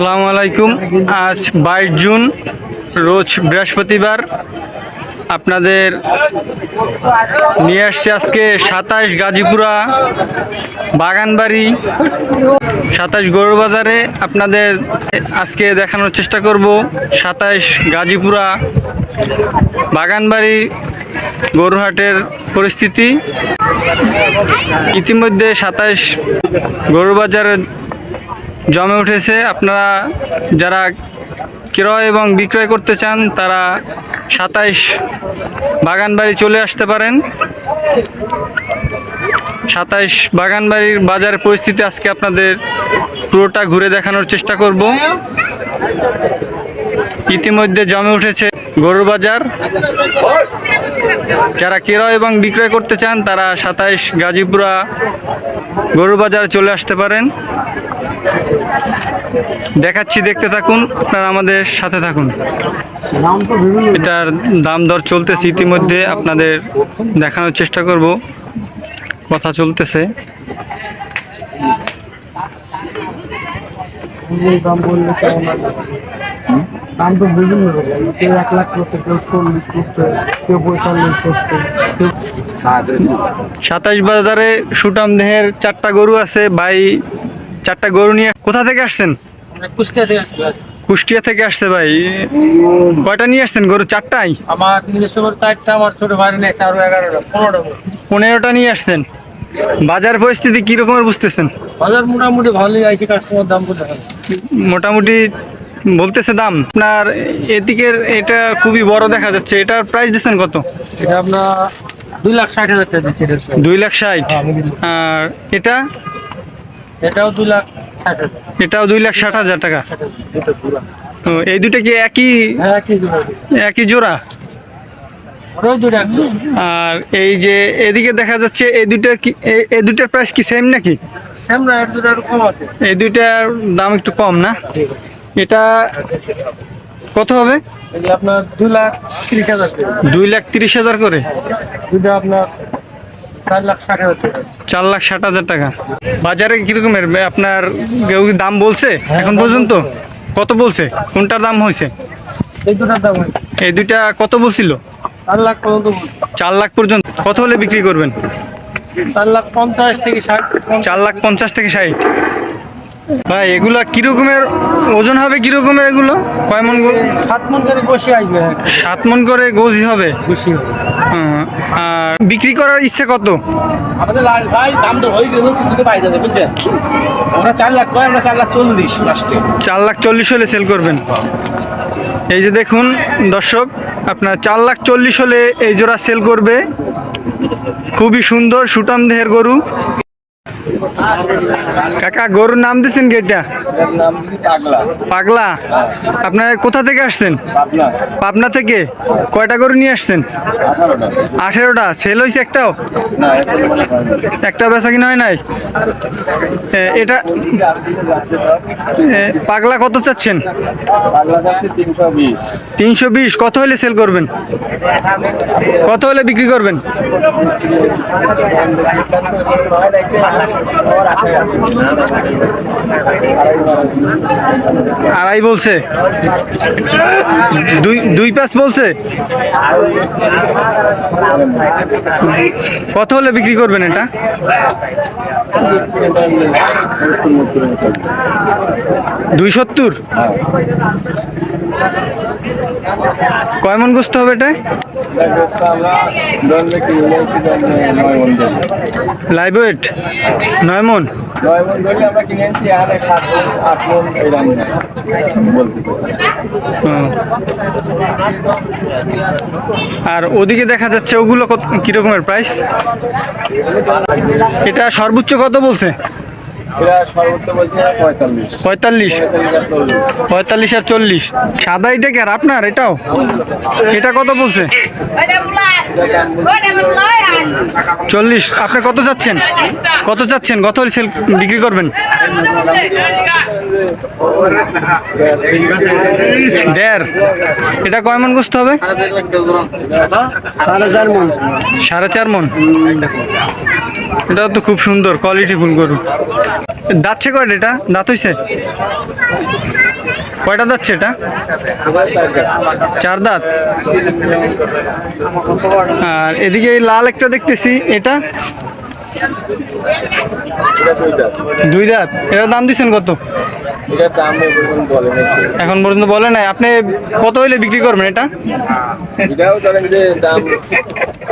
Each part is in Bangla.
সালামু আলাইকুম। আজ বাইশ জুন, রোজ বৃহস্পতিবার আপনাদের নিয়ে আসছে আজকে সাতাশ গাজীপুরা বাগানবাড়ি। সাতাশ গরুর বাজারে আপনাদের আজকে দেখানোর চেষ্টা করব সাতাশ গাজীপুরা বাগানবাড়ি গরুহাটের পরিস্থিতি। ইতিমধ্যে সাতাশ গরুর বাজারে জমে উঠেছে। আপনারা যারা ক্রয় এবং বিক্রয় করতে চান, তারা সাতাইশ বাগানবাড়ি চলে আসতে পারেন। সাতাইশ বাগানবাড়ির বাজার পরিস্থিতি আজকে আপনাদের পুরোটা ঘুরে দেখানোর চেষ্টা করব। ইতিমধ্যে জমে উঠেছে গরুর বাজার। যারা ক্রয় এবং বিক্রয় করতে চান, তারা সাতাইশ গাজীপুরা গরুর বাজার চলে আসতে পারেন। দেখাচ্ছি, দেখতে থাকুন, আপনারা আমাদের সাথে থাকুন। এটার দাম দর চলতেছে ইতিমধ্যে, আপনাদের দেখানোর চেষ্টা করব। কথা চলতেছে। দাম? দাম তো বিভিন্ন কেউ এক লাখ করছে কেউ চল্লিশ করছে কেউ পঁয়তাল্লিশ করছে কেউ সাতাইশ বাজারে সুটাম দেহের চারটা গরু আছে। ভাই চারটা গরু নিয়ে কোথা থেকে আসছেন? কুষ্টিয়া থেকে আসছে কুষ্টিয়া থেকে আসছে ভাই। কয়টা নিয়ে আসছেন গরু? চারটাই? আমার নিজস্ব চারটা আমার ছোট ভাই নিয়েছে আরও এগারোটা পনেরোটা পনেরোটা নিয়ে আসছেন। বাজার পরিস্থিতি কি রকমের বুঝতেছেন? বাজার মোটামুটি ভালোই আছে কাস্টমার দাম বলে মোটামুটি বলতেছে দাম। আপনার এদিকের এটা খুবই বড় দেখা যাচ্ছে। এটার প্রাইস দিচ্ছেন কত? এটা আপনার দুই লাখ ষাট হাজার টাকা দিচ্ছে দুই লাখ ষাট। আর এটা? এটাও দুই লাখ এটাও দুই লাখ ষাট হাজার টাকা। তো এই দুটো কি একই? হ্যাঁ একই জোড়া। আর এই যে এদিকে দেখা যাচ্ছে এই দুটো কি এই- এই দুটার প্রাইস কি সেম নাকি? সেম না এর দুটো একটু কম আছে। এই দুটার দাম একটু কম না? এটা কত হবে? আপনার দুই লাখ তিরিশ হাজার দুই লাখ তিরিশ হাজার করে? দুটো আপনার চার লাখ ষাট হাজার টাকা। বাজারে কিরকমের আপনার কেউ দাম বলছে এখন পর্যন্ত? কত বলছে? কোনটার দাম হয়েছে? এই দুটার দাম এই দুইটা কত বলছিল? চার লাখ পর্যন্ত চার লাখ পর্যন্ত। কত হলে বিক্রি করবেন? চার লাখ পঞ্চাশ থেকে ষাট। চার লাখ পঞ্চাশ থেকে ষাট। ভাই এগুলা কিরকমের ওজন হবে কিরকমের এগুলো? কয় মন সাত মন করে বসে আসবে সাত মন করে গোজি হবে? হুম, আর বিক্রি করার ইচ্ছে কত? আমাদের লাল ভাই দাম তো হয়ে গেল কিছু তো পাই যাবে বুঝছেন? আমরা চার লাখ কয় আমরা চার লাখ চল্লিশ লাস্টে চার লাখ চল্লিশ হলে সেল করবেন। এই যে দেখুন দর্শক আপনার চার লাখ চল্লিশ হলে এই জোড়া সেল করবে। খুবই সুন্দর সুটাম দেহের গরু। কাকা গরুর নাম দিচ্ছেন কি এটা? পাগলা। পাগলা? আপনার কোথা থেকে আসছেন? পাবনা। থেকে? কয়টা গরু নিয়ে আসছেন? আঠেরোটা। সেল হয়েছে একটাও? একটা বেচা কিনা হয় নাই? এটা পাগলা কত চাচ্ছেন? তিনশো বিশ। কত হলে সেল করবেন? কত হলে বিক্রি করবেন? আড়াই বলছে। দুই দুই পাঁচ বলছে? কত হলে বিক্রি করবেন এটা? দুই সত্তর? কয় মন গোস্ত হবে এটা? Live weight. নয় মন নয় মন ধরে আমরা কিনে এনেছি এখানে সাত মন আট মন এই দাম হুম। আর ওদিকে দেখা যাচ্ছে ওগুলো কত কিরকমের প্রাইস এটা সর্বোচ্চ কত বলছে? এরা সর্বোচ্চ বলছে পঁয়তাল্লিশ। পঁয়তাল্লিশ। পঁয়তাল্লিশ আর চল্লিশ। সাদা এটা কি আর আপনার এটাও? এটা কত বলছে? চল্লিশ। আপনি কত চাচ্ছেন? কত চাচ্ছেন? কত সেল বিক্রি করবেন? দেড়। এটা কয় মন গোস্ত হবে? সাড়ে চার মন। এটা তো খুব সুন্দর কোয়ালিটি ফুল গরু দাঁতছে কয়টা এটা? দাঁত হইছে? কয়টা যাচ্ছে এটা চার দাঁত? আর এদিকে এই লাল একটা দেখতেছি এটা? দুই দাঁত। এটার দাম দিচ্ছেন কত? এখন পর্যন্ত বলে নাই। আপনি কত হইলে বিক্রি করবেন এটা? এটাও ধরেন যে দাম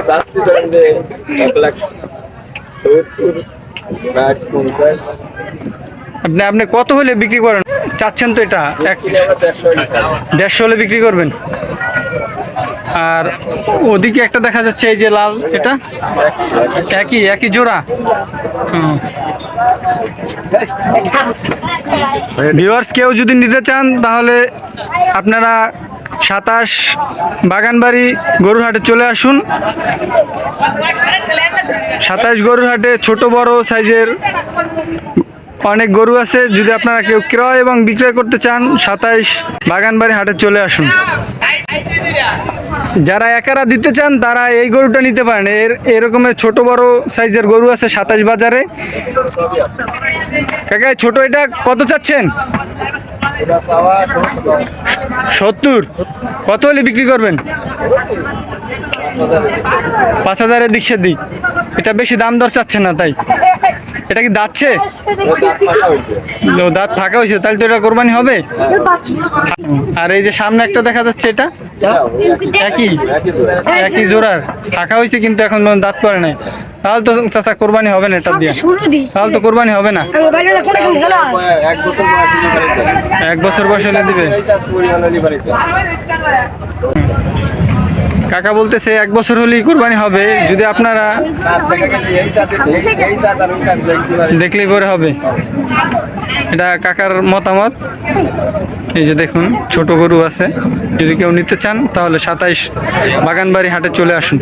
চাচ্ছি ধরেন যে এক লাখ সত্তর আপনি আপনি কত হলে বিক্রি করেন? চাচ্ছেন তো এটা এক দেড়শো হলে বিক্রি করবেন। আর ওদিকে একটা দেখা যাচ্ছে, এই যে লাল, এটা? একই একই জোড়া? ভিউয়ার্স কেউ যদি নিতে চান, তাহলে আপনারা সাতাশ বাগানবাড়ি গরুরহাটে চলে আসুন। সাতাশ গরুরহাটে ছোট বড় সাইজের অনেক গরু আছে, যদি আপনারা কেউ ক্রয় এবং বিক্রয় করতে চান, সাতাইশ বাগানবাড়ি হাটে চলে আসুন। যারা একারা দিতে চান, তারা এই গরুটা নিতে পারেন। এর, এরকমের ছোট বড় সাইজের গরু আছে সাতাইশ বাজারে। কাকা ছোট এটা কত চাচ্ছেন? সত্তর। কত হলে বিক্রি করবেন? পাঁচ হাজারের দিক সে দিক এটা বেশি দাম দর চাচ্ছে না, তাই। এটা কি দাচ্ছে ও, দাঁত ফাঁকা হয়েছে তাহলে তো এটা কোরবানি হবে? আর এই যে সামনে একটা দেখা যাচ্ছে এটা? একই? একই জোড়ার। ফাঁকা হয়েছে কিন্তু এখন দাঁত পড়ে নাই। তাহলে তো চাচা কোরবানি হবে না এটা দিয়ে। তাহলে তো কোরবানি হবে না। এক বছর বয়স হলে দিবে। কাকা বলতেছে, এক বছর হলেই কুরবানি হবে। যদি আপনারা দেখলেই পরে হবে। এটা কাকার মতামত। এই যে দেখুন, ছোট গরু আছে। যদি কেউ নিতে চান, তাহলে সাতাইশ বাগানবাড়ি হাটে চলে আসুন।